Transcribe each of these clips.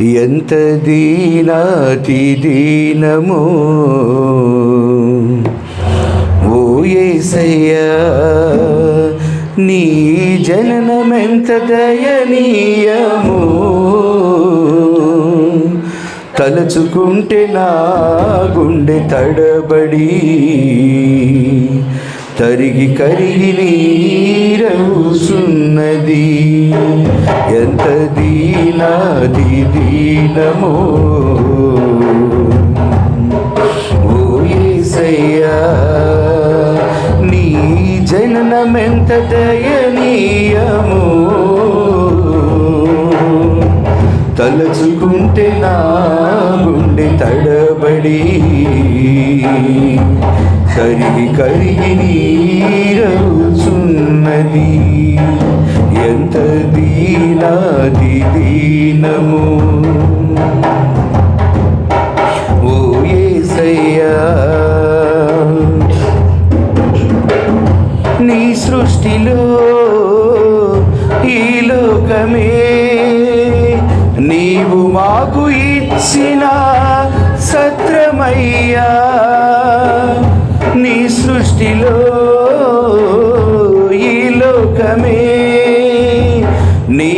ఎంత దీనాతి దీనమో. ఓ ఏసయ్యా నీ జననమెంత దయనీయము. తలుచుకుంటే నా గుండె తడబడి. తరిగి కరిగి నీరవుసున్నది ఎంత దీనాది దీనమో. ఓయేసయ్యా నీ జననమెంత దయనీయమో. తలచుకుంటే నా గుండె తడబడి. కరిగి కరిగి నీరవుచున్నది ఎంత దీనాది దీనము? ఓ యేసయ్యా నీ సృష్టిలో ఈ లోకమే. నీవు మాకు ఇచ్చిన సత్రమయ్యా.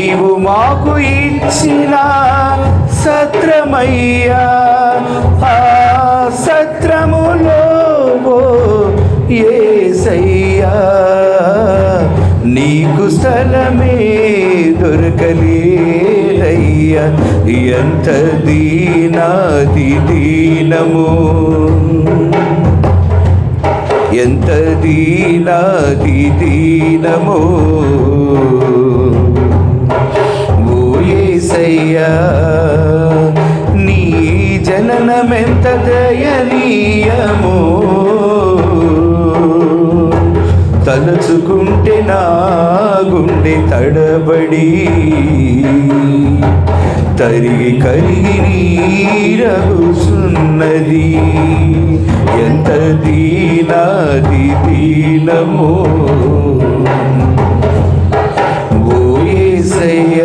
నీవు మాకు ఇచ్చిన సత్రమయ్యా. ఆ సత్రములో ఏసయ్యా. నీకు స్థలమే దొరకలేదయ్యా. ఎంత దీనాది దీనము ఎంత దీనాది దీనము తలుచుకుంటే నా గుండె తడబడి తరిగి కరిగి నీరగుసున్నది. ఎంత దీనాది దీనమో ఓ ఏసయ్య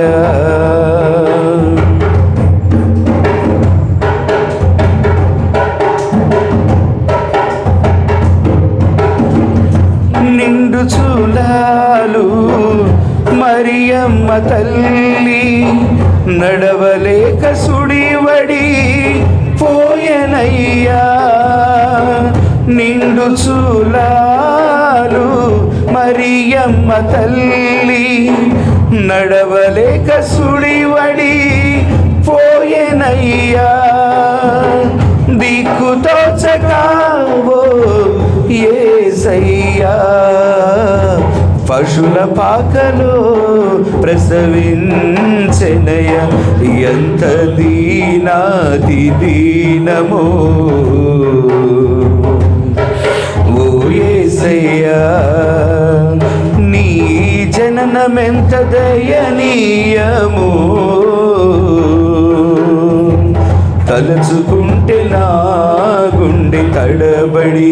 నిండు మరియమ్మ తల్లి నడవలేక సుడివడి పోయనయ్యా. నిండు చూలాలు మరియమ్మ తల్లి నడవలేక సుడివడి పోయెనయ్యా. దిక్కు ఏ సయ్యా పశుల పాకలో ప్రసవించనయ ఎంత దీనాది దీనమో. ఓ యేసయ్యా నీ జననమెంత దయనీయము. తలచుకుంటే నా గుండె తడబడి.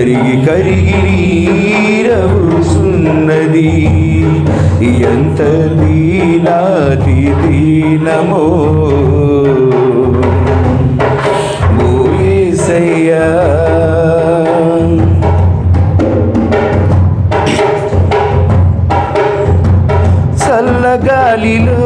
కరిగి కరిగి నీరవు సున్నది. ఎంత దీనాది దీనమో ఓ యేసయ్యా చల్లగాలిలో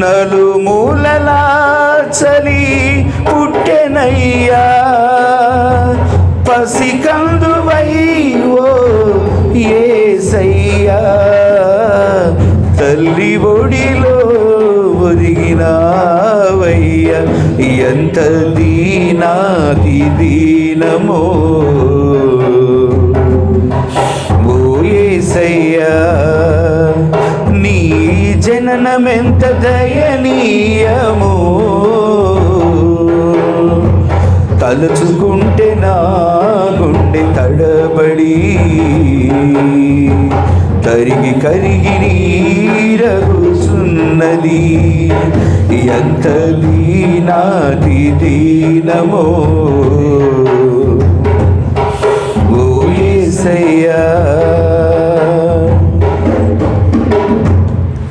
నలుమూలలా చలి పుట్టెనయ్యా. పసికందువై ఓ ఏసయ్యా. తల్లి ఒడిలో ఒదిగినావయ్యా. ఎంత దీనాది దీనమో మరణమెంత దయనీయము. తలుచుకుంటే నా గుండె తడబడి కరిగి కరిగి నీరగుచున్నది. ఎంత దీనాది దీనమో ఓ ఏసయ్యా.